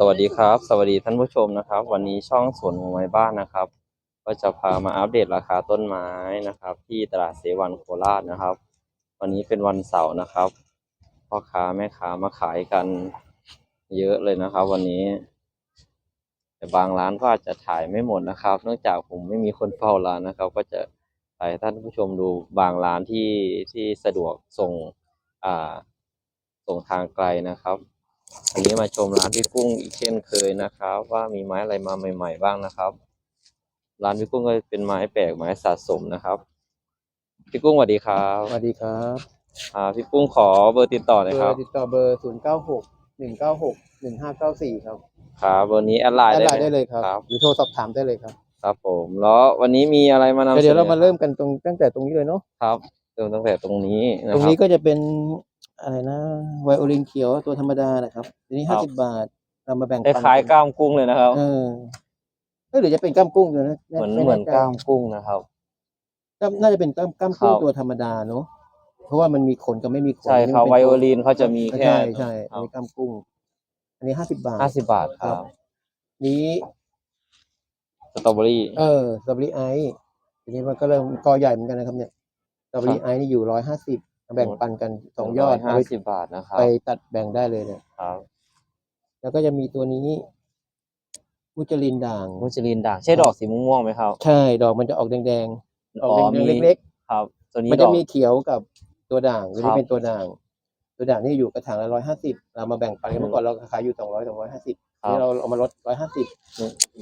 สวัสดีครับ สวัสดีท่านผู้ชมนะครับ วันนี้ช่องสวนของไม้บ้านนะครับ ก็จะพามาอัปเดตราคาต้นไม้นะครับ ที่ตลาดเสวันโคราชนะครับ วันนี้เป็นวันเสาร์นะครับพ่อค้าแม่ค้ามาขายกันเยอะเลยนะครับ วันนี้ แต่บางร้านก็อาจจะถ่ายไม่หมดนะครับ เนื่องจากผมไม่มีคนเฝ้าร้านนะครับ ก็จะถ่ายให้ท่านผู้ชมดูบางร้านที่ที่สะดวกส่งอ่าส่งทางไกลนะครับ อันนี้มาชมร้านพี่กุ้งอีกเช่นเคยนะครับ ว่ามีไม้อะไรมาใหม่ ๆ บ้างนะครับ ร้านพี่กุ้งก็เป็นไม้แปลกไม้สะสมนะครับพี่กุ้งสวัสดีครับสวัสดีครับอ่าพี่กุ้งขอเบอร์ติดต่อหเบน่อยอครับร์ติดต่อเบอร์ศูนย์เก้าหกหนึ่งเก้าหกหนึ่งห้าเก้าสี่ครับครับเบอร์นี้แอดไลน์แอดได้ไลน์ไหมได้เลยครับ ครับ หรือโทรสอบถามได้เลยครับครับผมแล้ววันนี้มีอะไรมานำก็เดี๋ยวเรามาสนอเริ่มกันตรงตั้งแต่ตรงนี้เลยเนาะครับเริ่มตั้งแต่ตรงนี้นะตรงครันี้บก็จะเป็น อะไรนะไวโอลินเขียวตัวธรรมดานะครับทีนี้ครัห้าบ สิบบาทเรามาแบ่งคปันล้ายๆกล้ามกุ้งเลยนะครับ เออเอ้ยหรือจะเป็นกล้ามกุ้งอยู่นะเหมือนไเหมือนแใจกล้ามกุ้งนะครับ กล้ามน่าจะเป็นกล้ามกล้ามกุ้งครับ ตัวธรรมดาเนาะเพราะว่ามันมีขนกับไม่มีขนใช่อันนี้ครับมันไวเป็นโอตัวลินเขาจะมีแค่ใช่ใช่คอัรันบนี้กล้ามกุ้ง อันนี้ห้าสิบบาท ห้าสิบบาทคครัรับ บนี้ สตรอเบอรี่ เออสตรอเบอรี่ไอซ์ทีนี้มันก็เริ่มกอใหญ่เหมือนกันนะครับ เนี่ยสตรอเบอรี่ไอซ์นี่อยู่ร้อยห้าสิบ แบ่งปันกันสองยอดห้าเอาไปสิบบาทนะครับไปตัดแบ่งได้เลยเนี่ยครับ แล้วก็จะมีตัวนี้มุจลินด่างมุจลินด่าง ใช่ดอกสีม่วงๆไหมครับ ใช่ดอกมันจะออกแดงๆออกแดงมีๆเล็กครับ ตัวๆนี้มันดจะอกมีเขียวกับตัวด่างตัวครันี้บเป็นตัวด่าง ตัวด่างนี่อยู่กระถางละร้อยห้าสิบเรามาแบ่งปันกันเมื่อก่อนเราขายอยู่สองร้อยสองร้อยห้าสิบครับนี่เราเอามาลดร้อยห้าสิบ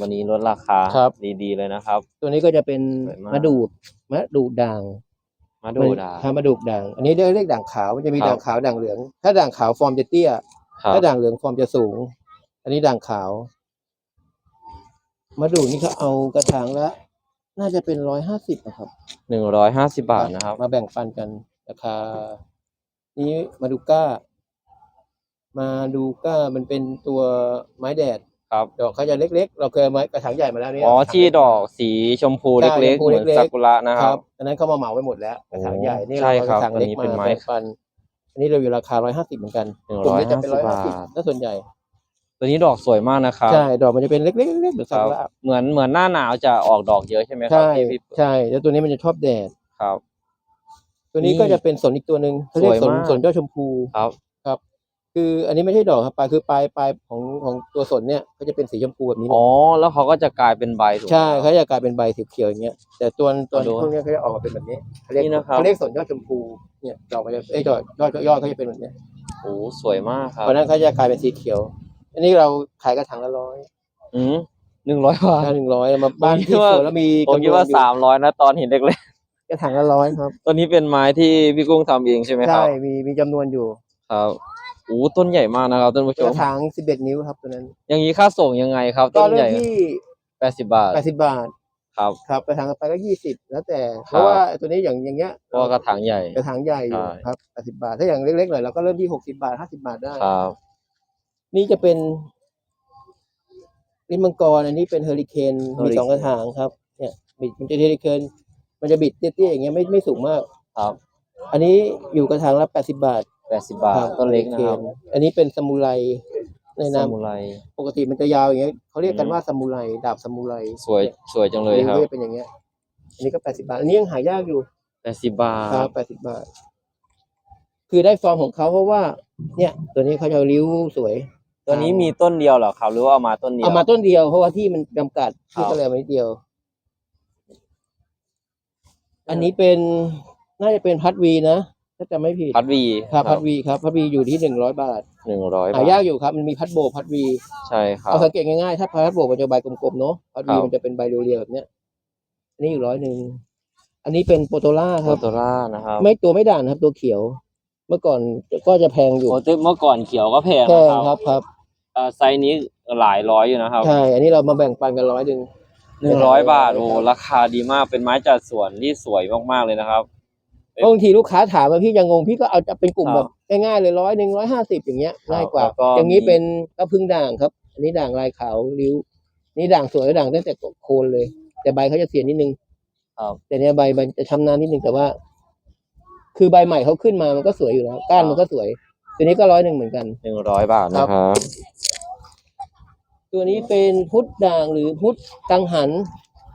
วันนี้ลดราคาครับดีๆเลยนะครับ ตัวนี้ก็จะเป็นสวยมากมะดูดมะดูดด่าง มาดูดาถ้ามาดูกด่าง อันนี้เรียกเรียกด่างขาวมันจะมีครับด่างขาวด่างเหลือง ถ้าด่างขาวฟอร์มจะเตี้ยครับถ้าด่างเหลืองฟอร์มจะสูง อันนี้ด่างขาว มาดูนี่เขาเอากระถางละน่าจะเป็นร้อยห้าสิบนะครับหนึ่งร้อยห้าสิบบาทนะครับ มาแบ่งปันกันราคา นี้มาดูก้า มาดูก้ามันเป็นตัวไม้แดด ครับ ดอกเขาจะเล็ก ๆ เราเคยเอาไม้กระถางใหญ่มาแล้วเนี่ยอ๋อที่ดอกสีชมพูใช่เล็กชมพูๆเหมือนเล็กๆ ซากุระนะคครัรับ บอันนั้นเขามาเหมาไว้หมดแล้วกระถางใหญ่นี่ใช่เราเอาคกรับระถางเล็กอันนี้มาเป็นไม้ แบ่งปันอันนี้เราอยู่ราคาร้อยห้าสิบเหมือนกันหนึ่งกลุ่ร้มอยนี้จะห้าเป็นสิร้บอยห้าบาสิบทถ้าส่วนใหญ่ตัวนี้ดอกสวยมากนะครับ ใช่ดอกมันจะเป็นเล็กๆเล็กๆเหมือนคซารับกุระเหมือนเหมือนหน้าหนาวจะออกดอกเยอะใช่ไหมครับใช่ที่พี่ใช่แล้วตัวนี้มันจะชอบแดด ครับ ตัวนี้นี่ก็จะเป็นสนอีกตัวหนึ่งเขาเรียกสวยสนมาก สนยอดชมพู ครับ ครับคืออันนี้ไม่ใช่ดอกครับปลายคือปลายปลายของของตัวสนเนี่ยก็จะเป็นสีชมพูแบบนี้เลยอ๋อ แล้วเขาก็จะกลายเป็นใบถูกไหม ใช่ครับเขาจะกลายเป็นใบสีเขียวอย่างเงี้ยแต่ตัวตัวดูพวกเนี้ยเขาจะออกมาเป็นแบบนี้เขาเรียกนี่นะครับ เขาเรียกสนยอดชมพูเนี่ยดอกมันจะเอ้ยดอกยอดยอดเขาจะเป็นแบบเนี้ยโอ้สวยมากครับเพราะฉะนั้นเขาจะกลายเป็นสีเขียว อันนี้เราขายกระถางละร้อยอืมหนึ่งร้อยบาท ถ้าหนึ่งร้อยมาบ้านผมคิที่ดว่าสวนแล้วมีผมคิดว่าจำนนอยู่สามร้อยนะตอนเห็นเล็กกระถางละร้อยครับๆตัวนี้เป็นไม้ที่พี่กุ้งทำเองใช่ไหมคใช่รับมีมีจำนวนอยู่ ครับ โอ้ต้นใหญ่มากนะครับท่านผู้ชกม ระถางสิบเอ็ดนิ้วครับตัวนั้นอย่างนี้ค่าส่งยังไงครับก็ต้นเริ่ใหมญ่ที่แปดสิบบาทแปดสิบบาทครับ ครับกระถางต่อไปก็ยี่สิบแล้วแต่ เพครับราะว่าตัวนี้อย่างอย่างเงี้ยเพราะว่ากระถางใหญ่ กระถางใหญ่อยู่ใช่ ครับแปดสิบาท ถ้าอย่างเล็กๆหน่อยเราก็เริ่มที่หกสิบาทห้าสิบาทได้ ครับ นี่จะเป็นลิ้นมังกรอันนี้เป็นเฮอริเคนมีสองกระถางครับ เนี่ยบิดมันจะเฮอริเคนมันจะบิดเตี้ยๆอย่างเงี้ยไม่ไม่สูงมาก ครับ อันนี้อยู่กระถางละแปดสิบาท แปดสิบบาทต้นเล็กนะครับอันนี้เป็นซามูไรในซาน้มูไรำปกติมันจะยาวอย่างเงี้ยเขาเรียกกันอืมว่าซามูไรดาบซามูไรสวยสวยจังเลยครับก็จะเป็นอย่างเงี้ย อันนี้ก็แปดสิบาท อันนี้ยังหายากอยู่แปดสิบบาครัทบแปดสิบาท คือได้ฟอร์มของเขาเพราะว่า เนี่ย ตัวนี้เขาจะริ้วสวย ตัวนี้มีต้นเดียวเหรอครับหรือว่าเอามาต้นเดียวเอามาต้นเดียวเพราะว่าที่มันจำกัดครับที่ก็เลยเอามานิดเดียว อันนี้เป็นน่าจะเป็นพัดวีนะ ถ้าจะไม่ผิดพัดวีครับพัดวีครับพัดวีอยู่ที่หนึ่งร้อยบาทหนึ่งร้อยหาบาท ยากอยู่ครับมันมีพัดโบกพัดวีใช่ครับ เอาสังเกตง่ายๆถ้าพัดโบกมันจะใบกลมๆเนาะพัดวีครับ มันจะเป็นใบเรียวๆแบบเนี้ยอันนี้อยู่ร้อยหนึ่งอันนี้เป็นโปโตล่าโคครับ โตร่านะครับไม่ตัวไม่ด่างนะครับ ตัวเขียว เมื่อก่อนก็จะแพงอยู่โอ้เมื่อก่อนเขียวก็แพงแพนะงครับครับครับ เอ่อไซส์นี้หลายร้อยอยู่นะครับใช่ อันนี้เรามาแบ่งปันกันร้อยหนึ่ง หนึ่งร้อยบาทโอ้ราคาดีมากเป็นไม้จัดสวนที่สวยมากๆเลยนะครับเพราะ บางทีลูกค้าถามมาพี่ยังงงพี่ก็เอาจะเป็นกลุ่มคแบรับบง่ายๆเลยร้อยหนึ่งร้อยห้าสิบอย่างเงี้ยครับง่ายกว่าแล้วก็อย่างนี้มีเป็นกระพึ่งด่างครับ อันนี้ด่างลายขาวริ้ว นี่ด่างสวยด่างตั้งแต่โคนเลย แต่ใบเขาจะเสียนิดนึงครับแต่เนี้ยใบมันจะช้ำน้ำนิดนึงแต่ว่า คือใบใหม่เขาขึ้นมามันก็สวยอยู่แล้วก้านมันก็สวย ตัวนี้ก็ร้อยหนึ่งเหมือนกันหนึ่งร้อยบาทนะครับ ตัวนี้เป็นพุทธด่างหรือพุทธกังหัน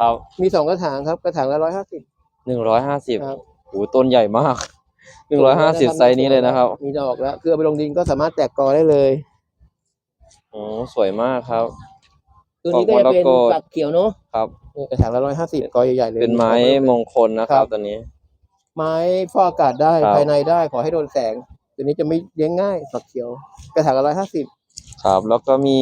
ครับมีสองกระถางครับ กระถางละร้อยห้าสิบหนึ่งร้อยห้าสิบครับ โอ้โหต้นใหญ่มากหนึ่งร้อยห้าสิบไซส์นี้เลยนะครับ มีดอกแล้วคือเอาไปลงดินก็สามารถแตกกอได้เลยโอ้สวยมากครับ ตัวนี้ก็จะเป็นดอกมรกตฝักเขียวเนาะครับนี่กระถางละร้อยห้าสิบกอใหญ่ๆเลย เป็นไม้มงคลนะคครัรับบตัวนี้ ไม้ฟอกอากาศได้ครับภายในได้ขอให้โดนแสง ตัวนี้จะไม่เลี้ยงง่ายฝักเขียว กระถางละร้อยห้าสิบ ครับ แล้วก็มี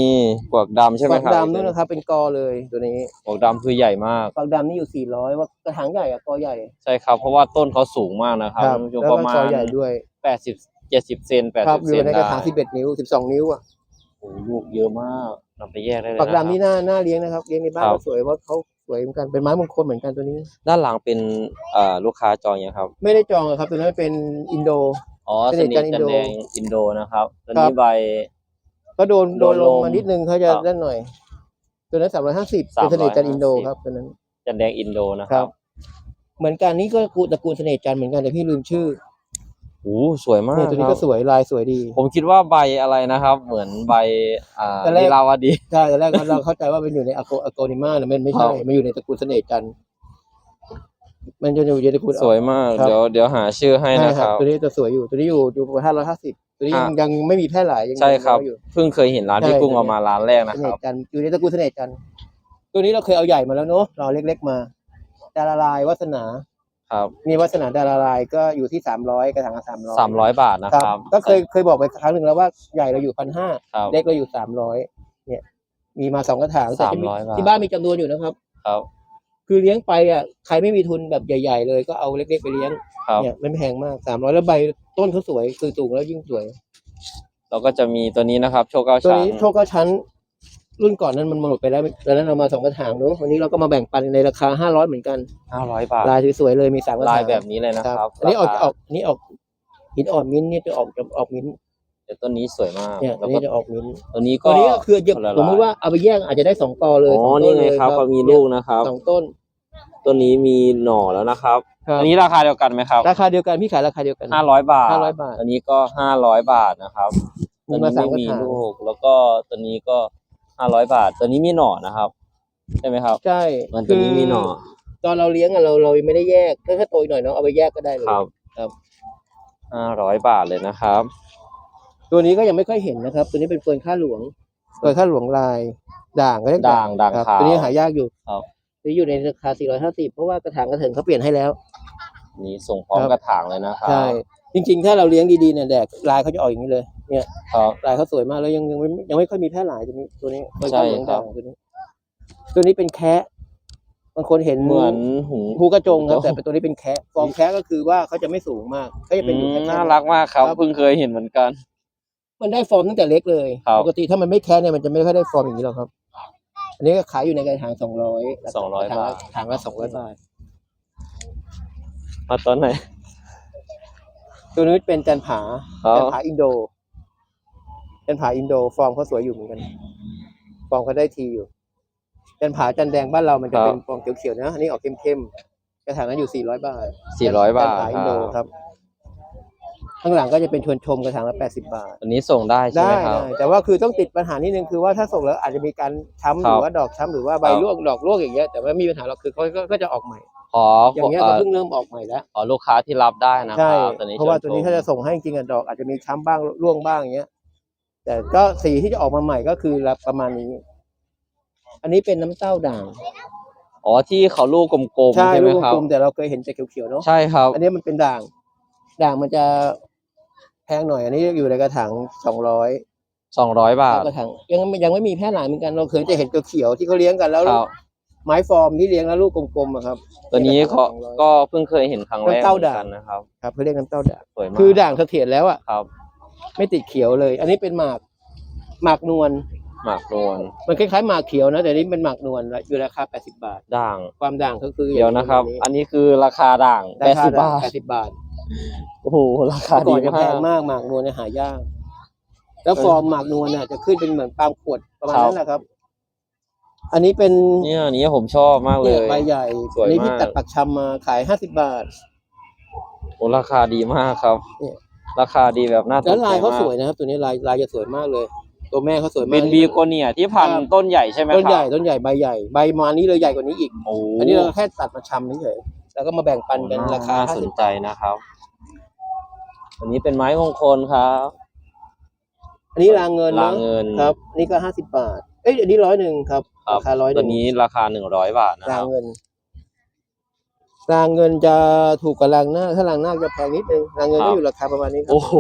กวักดำใช่ไหมฝักครับดำด้วยนะครับ เป็นกอเลยตัวนี้กวักดำคือใหญ่มากฝักดำนี่อยู่สี่ร้อยว่ากระถางใหญ่อะกอใหญ่ ใช่ครับ เพราะว่าต้นเขาสูงมากนะครับท่านผู้ชมแล้วปก็ระมากอณใหญ่ด้วยแปดสิบเจ็ดสิบเซนแปดครัสิบบอเซยู่นในกได้ระถางสิบเอ็ดนิ้วสิบสองนิ้วอะโอ้โหลูกเยอะมากนำไปแยกได้เลยฝักดำนี่นะครับน่าน่าเลี้ยงนะครับเลี้ยงในบ้านครับก็สวยว่าเขาสวยเหมือนกันเป็นไม้มงคลเหมือนกันตัวนี้ ด้านหลังเป็นอ่าลูกค้าจองยังครับ ไม่ได้จองอะครับตัวนั้นเป็นอินโดอ๋อสสนินิททจัจันนอินโดแดงอินโดนะครับตัวครันี้บใบ ก็โดนโดนโดนลลงมมานิดนึงเขาจะครับด้านหน่อย ตัวนั้นสามร้อยห้าสิบเป็นเสน่ห์จันทร์อินโด350ครับตัวนั้น จันแดงอินโดนะคครัรับบเหมือนกันนี่ก็กูตระกูลเสน่ห์จันทร์เหมือนกันแต่พี่ลืมชื่อโอ้สวยมากเนี่ยตัวนี้คก็รับสวยลายสวยดี ผมคิดว่าใบอะไรนะครับ เหมือนใบอ่าแต่แรกลีลาวดีใช่แต่แรกเราเข้าใจว่ามันอยู่ในอโกอโกนิมานะมันไม่ใช่ครับมันอยู่ในตระกูลเสน่ห์จันทร์มันจะอยู่ในตระกูลสวยมากครับเดี๋ยวเดี๋ยวหาชื่อให้ใช่นะคครัรับ ตัวนี้จะสวยอยู่ตัวนี้อยู่อยู่ประมาณห้าร้อยห้าสิบ ตัวนี้ยังอะยังไม่มีแพร่หลายยังใช่ครับน้อยอยู่ เพิ่งเคยเห็นร้านใช่พี่กุ้งใช่ เอามาร้านแรกนะเสคน่รับ ห์จันทร์อยู่ในตระกูลเสน่ห์จันทร์ตัวนี้เราเคยเอาใหญ่มาแล้วเนาะเราเอาเล็ก ๆมา ดาราลายวัฒนา ครับมีวัฒนาดาราลายก็อยู่ที่สามร้อยกระถางละสามร้อยสามร้อยบาทนะครับก็เคยเคยบอกไปครั้งหนึ่งแล้วว่าใหญ่เราอยู่พันห้าครับ เล็กเราอยู่สามร้อยเนี่ย มีมาสองกระถางแต่จะมี300บาท ที่บ้านมีจำนวนอยู่นะครับ ครับ คือเลี้ยงไปอะใครไม่มีทุนแบบใหญ่ ๆ เลยก็เอาเล็กๆไปเลี้ยงครับเนี่ยไม่แพงมากสามร้อยแล้วใบต้นเขาสวยคือสูงแล้วยิ่งสวยแล้วก็จะมีตัวนี้นะครับ โชว์เก้าตัวชั้นนี้โชคเก้าชั้น รุ่นก่อนนั้นมันหมดไปแล้วตอนนั้นเรามาสองกระถางเนอะวันนี้เราก็มาแบ่งปันในราคาห้าร้อยเหมือนกัน ห้าร้อยบาทลายสวยๆเลยมีสามกระถางลายแบบนี้เลยนะคครัรับบอันนี้ออกราจะคา ออกอันนี้ออกหินอ่อนมิ้นท์เนี่ยจะออกจะออกมิ้นท์ เดี๋ยวต้นนี้สวยมากเนี่ยอัแล้นวนี้ก็จะออกมิ้นท์ตัวนี้ตัก็วนี้ก็คือจะคนละลาย สมมติว่าเอาไปแยกอาจจะได้สองกอเลยอ๋อสต้นี่ไงเลยครับเขามีลูกนะครับ สองต้นตัวนี้มีหน่อแล้วนะครับ ครับอันนี้ราคาเดียวกันไหมครับราคาเดียวกันพี่ขายราคาเดียวกัน ห้าร้อยบาท500บาทอันนี้ก็ห้าร้อยบาทนะครับมีตัวมานี้สามไม่มีกระถางลูก แล้วก็ตัวนี้ก็ห้าร้อยบาท ตัวนี้มีหน่อนะครับ ใช่ไหมครับ ใช่มันตัวนี้มีหน่อตอนเราเลี้ยงอะเราเราไม่ได้แยกก็แค่โตอีกหน่อยเนาะเอาไปแยกก็ได้เลย ครับครับ ห้าร้อยบาทเลยนะครับ ตัวนี้ก็ยังไม่ค่อยเห็นนะครับ ตัวนี้เป็นเฟิร์นข้าหลวงเฟิร์นข้าหลวงลาย ด่างก็เรียกด่างด่างครับขาวตัวนี้หายากอยู่ครับตัวนี้อยู่ในราคา 450 เพราะว่ากระถางกระเถิงเขาเปลี่ยนให้แล้ว นี่ส่งพร้อมครับกระถางเลยนะครับใช่จริง ๆ ถ้าเราเลี้ยงดีๆเนี่ยแดกลายเขาจะออกอย่างนี้เลย เนี่ยครับลายเขาสวยมากแล้วยังยังไม่ยังไม่ค่อยมีแพร่หลายตัวนี้ตัวนี้เฟิร์นใช่ข้าหลวงครัด่าบงตัวนี้ ตัวนี้เป็นแคะบางคนเห็นเหมือนหูหูกระจงครับแต่เป็นตัวนี้เป็นแคะฟอร์มแคะก็คือว่าเขาจะไม่สูงมากเขาจะเป็นอยู่อืแค่มแค่น่ารักมากครับครับเพิ่งเคยเห็นเหมือนกัน มันได้ฟอร์มตั้งแต่เล็กเลยครับ ปกติถ้ามันไม่แคะเนี่ยมันจะไม่ค่อยได้ฟอร์มอย่างนี้หรอกครับ อันนี้ก็ขายอยู่ในกระถางสองร้อย200บาทถางละสองร้อยบาทมาตอนไหน ตัวนี้เป็นจันผาครับจันผาอินโดจันผาอินโด ฟอร์มเขาสวยอยู่เหมือนกัน ฟอร์มเขาได้ทีอยู่จันผาจันแดงบ้านเรามันจะเป็นฟอร์มเขียวๆนะอันนี้ออกเข้มๆกระถางนั้นอยู่สี่ร้อยบาทสี่ร้อยบาทจันผาอินโดคครับรับ ข้างหลังก็จะเป็นชวนชมกระถางละแปดสิบาท อันนี้ส่งได้ใช่ได้ไหมครับ ได้แต่ว่าคือต้องติดปัญหานิดนึงคือว่าถ้าส่งแล้วอาจจะมีการช้ำหครัรืบอว่าดอกช้ำหรือว่าใบครับร่วงดอกร่วงอย่างเงี้ยแต่ว่าไม่มีปัญหาหรอกคือเขาก็ก็จะออกใหม่ ขออย่างเงี้ยเอ่ก็อเพิ่งเริ่มออกใหม่แล้วขอลูกค้าที่รับได้นะคใช่รับตัวนี้เพราะว่าชิญตัวนี้ชมถ้าจะส่งให้จริงๆอะดอกอาจจะมีช้ำบ้างร่วงบ้างอย่างเงี้ยแต่ก็สีที่จะออกมาใหม่ก็คือประมาณนี้ อันนี้เป็นน้ำเต้าด่างอ๋อที่เขาลูกกลมๆใช่ใช่ไหลูมกครับ กลมๆแต่เราเคยเห็นแต่เขียวๆเนาะ ใช่ครับ อันนี้มันเป็นด่าง ด่างมันจะแพงหน่อย อันนี้อยู่ในกระถางสองร้อยสองร้อยบาท กระถางยังยังไม่มีแพร่หลายเหมือนกันเราเคยจะเห็นเขียวๆที่เขาเลี้ยงกันแล้วครับไม้ฟอร์มที่เลี้ยงแล้วลูกกลมๆอะครับ ตัวนี้เขาสองร้อยก็เพิ่งเคยเห็นครั้งแรกน้ำเต้าเหมือนด่างกันนะครับครับเขาเรียกน้ำเต้าด่างสวยมากคือด่างเสถียรแล้วอะครับ ไม่ติดเขียวเลย อันนี้เป็นหมากหมากนวลหมากนวลมันคล้ายๆหมากเขียวนะแต่นี่เป็นหมากนวลอยู่ราคา 80 บาท ด่าง ความด่างก็คือเดี๋ยวนะครับ อันนี้คือราคาด่างแปราดคาสิบบาท80บาท โอ้โหราคาเมื่อก่ดีอนจะแพมากงมากหมากนวลเนี่ยหายาก แล้วฟอร์มหมากนวลเนี่ยจะขึ้นเป็นเหมือนปาล์มขวดประมาณนั้นแหละครับ อันนี้เป็นเนี่ยอันนี้ผมชอบมากเลเนี่ยย ใบใหญ่สวยอันนี้พี่มากตัดปักชำมาขาย50บาท โอ้ราคาดีมากครับ เนี่ย ราคาดีแบบน่าสนใจแล้วลายเขามกสวยนะครับ ตัวนี้ลายลายจะสวยมากเลย ตัวแม่เขาสวยมาก เป็นบีโกเนียที่พันธุ์ต้นใหญ่ใช่ไหมครับต้นใหญ่ต้นใหญ่ใบใหญ่ใบมานี้เลยใหญ่กว่านี้อีก โอ้อันนี้เราแค่ตัดมาชำเฉยๆแล้วก็มาแบ่งปันกันราคาน่สนใจนะครับ อันนี้เป็นไม้มงคลครับ50อันนี้รางเงินราเนาะงเงินครับอันนี่ก็ห้าสิบบาท เอ้ยอันนี้ร้อยหนึ่งครับครับราคาร้อยหตัวนึ่งนี้ราคาหนึ่งร้อยบาทนะครารังบเงินรางเงินจะถูกกับรางหน้า ถ้ารางหน้าจะแพงนิดนึงรางเงินครัก็บ อยู่ราคาประมาณนี้ครัโอ้โห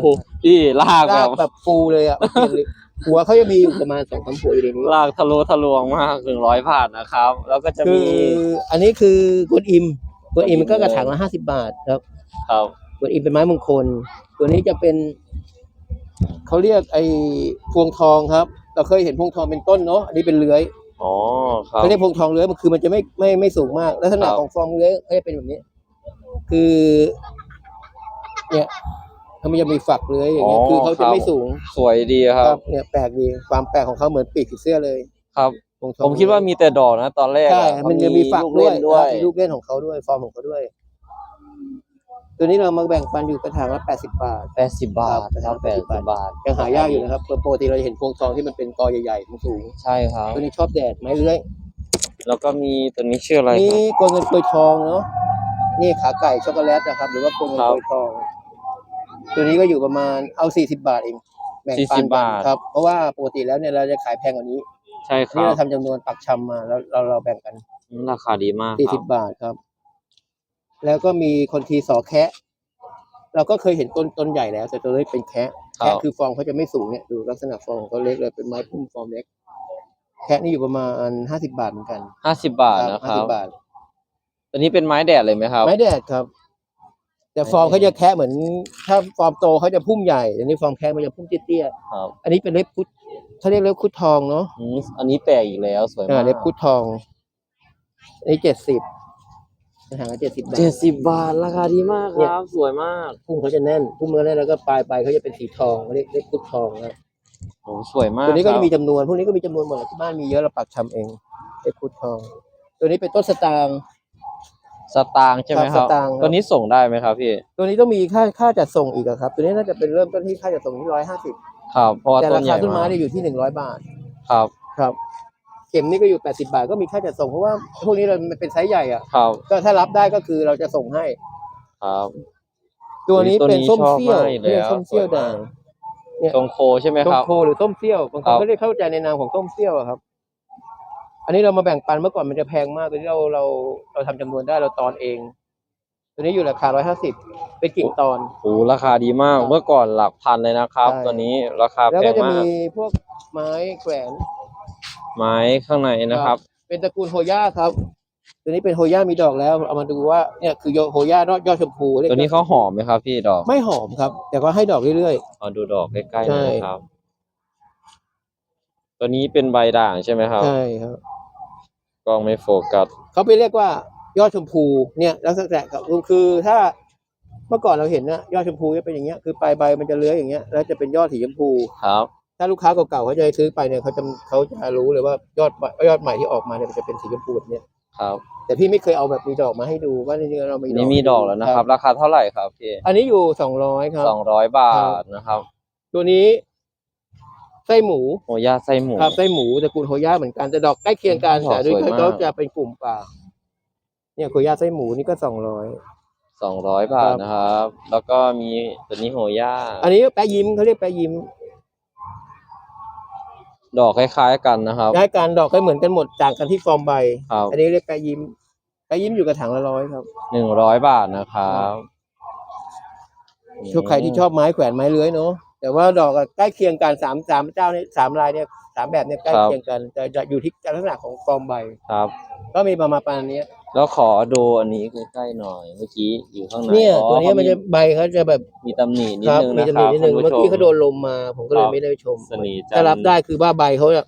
พี่ลากแบรากบแบบฟูเลยอะเปลี่ยนเลยหัวเขาจะมีอยู่ประมาณสองสามหัวอยู่ในนี้ลากทะลุทะลวงมากหนึ่งร้อยบาทนะครับ แล้วก็จะคืมี ออันนี้คือกวนอิมกวนอิมกวนอิมมันก็กระถางละห้าสิบาทครับ ครับ กวนอิมเป็นไม้มงคล ตัวนี้จะเป็นเขาเรียกไอ้พวงทองครับ เราเคยเห็นพวงทองเป็นต้นเนาะอันนี้เป็นเลื้อยอ๋อครับเขาเรียกพวงทองเลื้อยมันคือมันจะไม่ไม่ไม่สูงมาก ลักษณะครับของฟองเลื้อยเขาจะเป็นแบบนี้ คือ เนี่ยเขามันจะมีฝักเลื้อยอย่างเงี้ยคือเขาจะไม่สูงสวยดีคครัรับบเนี่ยแปลกดีความแปลกของเขาเหมือนปีกผีเสื้อเลยครับพวงทองผมคิดว่ามีแต่ดอกนะ ตอนแรกใช่อะมันจะมีฝักลูด้วยเล่นด้วยมีลูกเล่นของเขาด้วยฟอร์มของเขาด้วย ตัวนี้เรามาแบ่งปันอยู่กระถางละแปดสิบบาท แปดสิบบาทครับครับแปดสิบบาทยังหายากอยู่นะครับปกติเราจะเห็นพวงทองที่มันเป็นกอใหญ่ๆสูงใช่ครับ ๆตัวนี้ชอบแดดไม้เลื้อยแล้วก็มีตัวนี้ชื่ออะไรคนี่รับ กวเงินกลวยทองเนาะนี่ขาไก่ช็อกโกแลตนะครับ หรือว่ากวเงินครับกลวยทอง ตัวนี้ก็อยู่ประมาณเอาสี่สิบาทเองแบ่งปัน40กันบาท ครับ เพราะว่าปกติแล้วเนี่ยเราจะขายแพงกว่านี้ ใช่คนี่รับเราทำจำนวนปักชำมาแล้วเราเราแบ่งกัน ราคาดีมากสี่คสิรับบบาทครับ แล้วก็มีคนทีสอแคะเราก็เคยเห็นต้นต้นใหญ่แล้ว แต่ตัวเล็กเป็นแคะครับแคะคือฟองเขาจะไม่สูงเนี่ยดูลักษณะฟองของเขาเล็กเลยเป็นไม้พุ่มฟอร์มเล็ก แคะนี่อยู่ประมาณห้าสิบาทเหมือนกันห้าสิบบาทนะคห้ารัสิบบบาทตัวนี้เป็นไม้แดดเลยไหมครับ ไม้แดดครับ แต่ฟอร์มเขาจะแคะเหมือน ถ้าฟอร์มโตเขาจะพุ่มใหญ่อันนี้ฟอร์มแคะมันจะพุ่มเตี้ยครับ ๆอันนี้เป็นเล็บพุดเขาเรียกเล็บคุดทองเนาะอืมอันนี้แปลกอีกแล้วสวยอ่ามากเล็บคุดทองอันนี้เจ็ดสิบ นะฮะเจ็ดสิบบาท เจ็ดสิบบาทราคาดีมากครับ สวยมากพุ่มเขาจะแน่นพุ่มเขาแน่นแล้วก็ปลายปลายเขาจะเป็นสีทองเรียกเรียกคุดทองนะโอ้สวยมากตัวนี้ก็ครับมีจำนวนพวกนี้ก็มีจำนวนหมดแหละที่บ้านมีเยอะเราปักชำเองเรียกคุดทอง ตัวนี้เป็นต้นสตางค์สตางค์ใช่ไหมครับครับสตางค์ครับ ตัวนี้ส่งได้ไหมครับพี่ตัวนี้ต้องมีค่าค่าจัดส่งอีกอะครับ ตัวนี้น่าจะเป็นเริ่มต้นที่ค่าจัดส่งที่ร้อยห้าสิบครับเพราะว่าแต่ต้รานใหคาญ่ต้นไม้มากเนี่ยอยู่ที่หนึ่งร้อยบาทครับ ครับ เข็มนี่ก็อยู่แปดสิบาทก็มีค่าจัดส่งเพราะว่าพวกนี้เรามันเป็นไซส์ใหญ่อะครับก็ถ้ารับได้ก็คือเราจะส่งให้ ครับ ตัวนี้ตัวนี้เป็นส้มชอบเซี่ยวมากอยู่แล้วเรียกส้มเซี่ยวสวยมากด่างเนี่ยตรงโคใช่ไหมส้คมรับ โคหรือส้มเซี่ยวบางคครันบ ก็เรียกเข้าใจในนามของส้มเซี่ยวอะครับ อันนี้เรามาแบ่งปันเมื่อก่อนมันจะแพงมากตัวนี้เราเราเราทำจำนวนได้เราตอนเอง ตัวนี้อยู่ราคาร้อยห้าสิบเป็นกิ่งตอน โอ้ราคาดีมาก ครับเมื่อก่อนหลักพันเลยนะครับ ใช่ ตัวนี้ราคาแล้วแพก็งจะมามีกพวกไม้แขวน ไม้ข้างในนะครับ เป็นตระกูลโฮย่าครับตัวนี้เป็นโฮย่ามีดอกแล้ว เอามาดูว่าเนี่ยคือโฮย่ายอดยอดชมพูรียกตัวนี้เขาหอมไหมครับพี่ดอกไม่หอมครับ แต่ก็ให้ดอกเรื่อยเอาดูดอกใกล้ๆหใช่น่อยครับ ตัวนี้เป็นใบด่างใช่ไหมครับๆใช่ครับกล้องไม่โฟกัสเขาไปเรียกว่ายอดชมพูเนี่ยลักษณะครับคือถ้าเมื่อก่อนเราเห็นนะยอดชมพูจะเป็นอย่างเงี้ยคือปลายใบมันจะเลื้อยอย่างเงี้ยแล้วจะเป็นยอดสีชมพูครับ ถ้าลูกค้าเก่าๆเขาจะซื้อไปเนี่ยเขาจะเขาจะรู้เลยว่ายอดยอดใหม่ที่ออกมาเนี่ยมันจะเป็นสีชมพูแบบเนี้ยครับแต่พี่ไม่เคยเอาแบบมีดอกมาให้ดูว่าจริงๆเรามีอันนี้มีดอกแล้วนะครับ ราคาเท่าไหร่ครับพี่อันนี้อยู่สองร้อยครับสองร้อยบาครัทบนะครับ ตัวนี้ไส้หมูโอย่าไส้หมูครับไส้หมูตระกูลโฮย่าเหมือนกันแต่ดอกใกล้เคียงกันดอกแต่ด้วยสวยมากเขาจะเป็นกลุ่มป่า เนี่ยโฮย่าไส้หมูนี่ก็สองร้อยสองร้อยบาทครับนะครับ แล้วก็มีตัวนี้โหย่าอันนี้แปะยิ้มเขาเรียกแปะยิ้ม ดอกคล้ายๆกันนะครับ ได้การดอกก็เหมือนกันหมดต่างกันที่ฟอร์มใบ ครับ อันนี้เรียกแปะยิ้มแปะยิ้มอยู่กระถางละร้อยครับ หนึ่งร้อยบาทนะครับทุกใครที่ชอบไม้แขวนไม้เลื้อยเนาะแต่ว่าดอกอะใกล้เคียงกันสามสามเจ้าเนี่ยสามลายเนี่ยสามแบบเนี่ยใกล้เคียงกันแต่จะอยู่ที่ลักษณะของฟอร์มใบ ครับ ก็มีประมาณประมาณเนี้ย แล้วขอดูอันนี้ใกล้ๆหน่อย เมื่อกี้อยู่ข้างในเนี่ยอ๋อตัวเนี้ยมันจะใบเขาจะแบบมีตำหนินิดครับนึงมีนะจำคนรับนิดนึงคุณเมื่อผู้ชกี้เขาโดนลมมา ผมก็เลยครับไม่ได้ชมสนีจันทถ้ารับได้คือว่าใบเขาอะ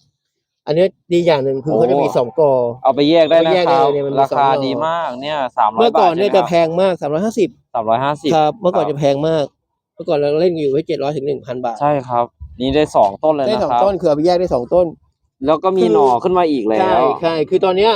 อันนี้ดีอย่างหนึ่งคือโอ้ เขาจะมีสองกอ เอาไปแยกได้นะเอาไปแยกคได้รับเลยเนี่ยมันมีราคาสองหน่อดีมากเนี่ยสามร้อยเมื่อก่อนเนี่ยบาทจะแพงมากสามร้อยห้าสิบสามร้อยห้าสิบครับ เมื่อก่อนครับจะแพงมาก เมื่อก่อนเราเล่นอยู่ไว้เจ็ดร้อยถึงหนึ่งพันบาทใช่ครับ นี่ได้สองต้นเลยได้นะสองครับต้นคือเอาไปแยกได้สองต้น แล้วก็มีคือหน่อขึ้นมาอีกแล้ใช่ว ใช่คือตอนเนี้ย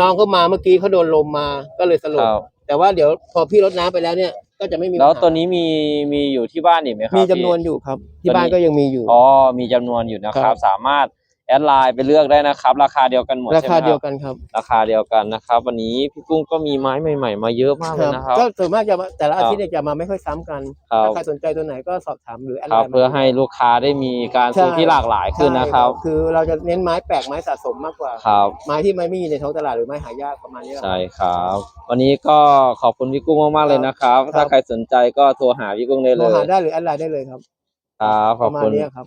น้องเขามาเมื่อกี้เขาโดนลมมาก็เลยสลคบรับ แต่ว่าเดี๋ยวพอพี่รดน้ำไปแล้วเนี่ย ก็จะไม่มีแล้วปัญหาตัวนี้มีมีอยู่ที่บ้านอีกไหมครับมีจำนวนพี่ อยู่ครับ ที่ตัวนี้บ้านก็ยังมีอยู่ อ๋อมีจำนวนอยู่นะคครัรับ บ สามารถ แอดไลน์ไปเลือกได้นะครับ ราคาเดียวกันหมดราใช่ไหคามคเดียรัวบกันครับราคาเดียวกันนะครับ วันนี้พี่กุ้งก็มีไม้ใหม่ ๆ มาเยอะมากเลยนะครับ ก็ส่วนมากจะมาแต่ละอาครับทิตย์เนี่ยจะมาไม่ค่อยซ้ำกันครับ ถ้าใครสนใจตัวไหนก็สอบถามหรือแอดคไลรับน์มา เพื่อให้ลูกค้าได้มีการซื้อที่หลากหลายขึ้นนะครับ ใช่คือเราจะเน้นไม้แปลกไม้สะสมมากกว่า ครับ ไม้ที่ไม่มีในท้องตลาดหรือไม้หายากประมาณนี้แหละ ใช่ครับ วันนี้ก็ขอบคุณพี่กุ้งมากๆเลยนะครับ ครับ ถ้าใครสนใจก็โทรหาพี่กุ้งได้โทเลรยหาได้หรือแอดไลน์ได้เลยครับ ครับขปอบระมาณคุณนี้ครับ